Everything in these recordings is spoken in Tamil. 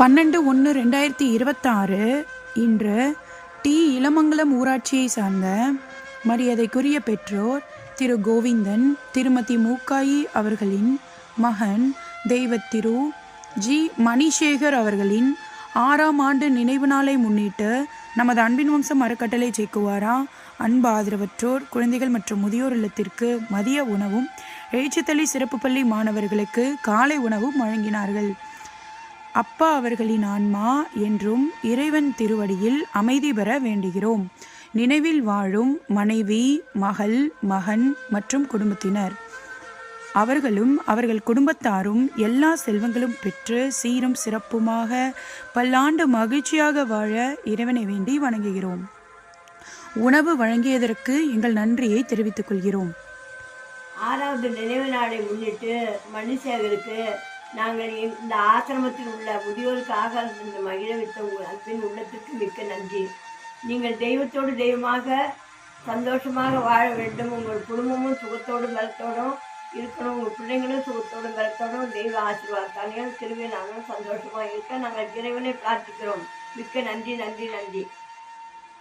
பன்னெண்டு ஒன்று ரெண்டாயிரத்தி இருபத்தாறு இன்று டி. இளமங்கலம் ஊராட்சியை சார்ந்த மரியாதைக்குரிய பெற்றோர் திரு. கோவிந்தன் திருமதி மூக்காயி அவர்களின் மகன் தெய்வத்திரு ஜி. மணிசேகர் அவர்களின் ஆறாம் ஆண்டு நினைவு நாளை முன்னிட்டு நமது அன்பின் வம்சம் அறக்கட்டளை சேக்குவாரா அன்பு ஆதரவற்றோர் குழந்தைகள் மற்றும் முதியோர் இல்லத்திற்கு மதிய உணவும் எழுச்சித்தளி சிறப்பு பள்ளி மாணவர்களுக்கு காலை உணவும் வழங்கினார்கள். அப்பா அவர்களின் ஆன்மா என்றும் இறைவன் திருவடியில் அமைதி பெற வேண்டுகிறோம். நினைவில் வாழும் மனைவி மகள் மகன் மற்றும் குடும்பத்தினர். அவர்களும் அவர்கள் குடும்பத்தாரும் எல்லா செல்வங்களும் பெற்று சீரும் சிறப்புமாக பல்லாண்டு மகிழ்ச்சியாக வாழ இறைவனை வேண்டி வணங்குகிறோம். உணவு வழங்கியதற்கு எங்கள் நன்றியை தெரிவித்துக் கொள்கிறோம். ஆறாவது நினைவு நாளை முன்னிட்டு மணிசேகருக்கு நாங்கள் இந்த ஆசிரமத்தில் உள்ள முதியோருக்காக இந்த மகிழ வைத்த உங்கள் அன்பின் உள்ளத்திற்கு மிக்க நன்றி. நீங்கள் தெய்வத்தோடு தெய்வமாக சந்தோஷமாக வாழ வேண்டும். உங்கள் குடும்பமும் சுகத்தோடும் பலத்தோடும் இருக்கணும். உங்கள் பிள்ளைங்களும் சுகத்தோடும் பலத்தோடும் தெய்வ ஆசீர்வாதத்தாலையும் திருவிழாவும் சந்தோஷமாக இருக்க நாங்கள் இறைவனை பிரார்த்திக்கிறோம். மிக்க நன்றி நன்றி நன்றி.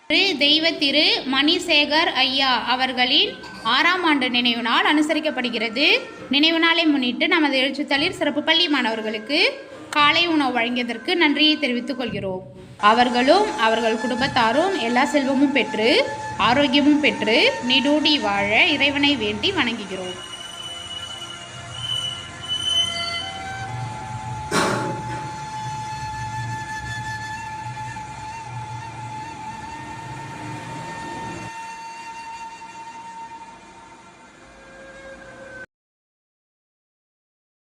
திரு தெய்வ திரு மணிசேகர் ஐயா அவர்களின் ஆறாம் ஆண்டு நினைவு நாள் அனுசரிக்கப்படுகிறது. நினைவு நாளை முன்னிட்டு நமது எழுச்சித்தளிர் சிறப்பு பள்ளி மாணவர்களுக்கு காலை உணவு வழங்கியதற்கு நன்றியை தெரிவித்துக் கொள்கிறோம். அவர்களும் அவர்கள் குடும்பத்தாரும் எல்லா செல்வமும் பெற்று ஆரோக்கியமும் பெற்று நிடூடி வாழ இறைவனை வேண்டி வணங்குகிறோம்.